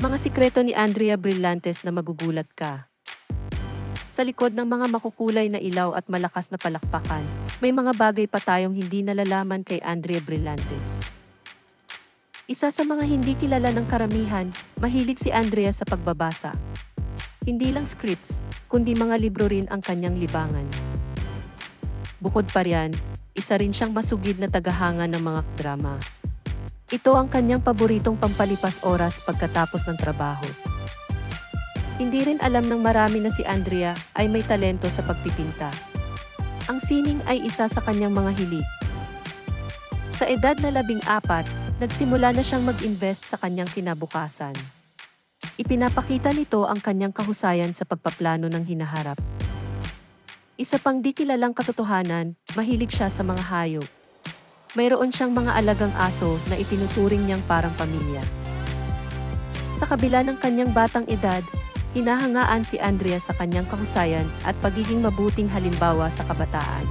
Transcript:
Mga sikreto ni Andrea Brillantes na magugulat ka. Sa likod ng mga makukulay na ilaw at malakas na palakpakan, may mga bagay pa tayong hindi nalalaman kay Andrea Brillantes. Isa sa mga hindi kilala ng karamihan, mahilig si Andrea sa pagbabasa. Hindi lang scripts, kundi mga libro rin ang kanyang libangan. Bukod pa riyan, isa rin siyang masugid na tagahanga ng mga drama. Ito ang kanyang paboritong pampalipas oras pagkatapos ng trabaho. Hindi rin alam ng marami na si Andrea ay may talento sa pagpipinta. Ang sining ay isa sa kanyang mga hilig. Sa edad na labing apat, nagsimula na siyang mag-invest sa kanyang kinabukasan. Ipinapakita nito ang kanyang kahusayan sa pagpaplano ng hinaharap. Isa pang di kilalang katotohanan, mahilig siya sa mga hayop. Mayroon siyang mga alagang aso na itinuturing niyang parang pamilya. Sa kabila ng kanyang batang edad, hinahangaan si Andrea sa kanyang kahusayan at pagiging mabuting halimbawa sa kabataan.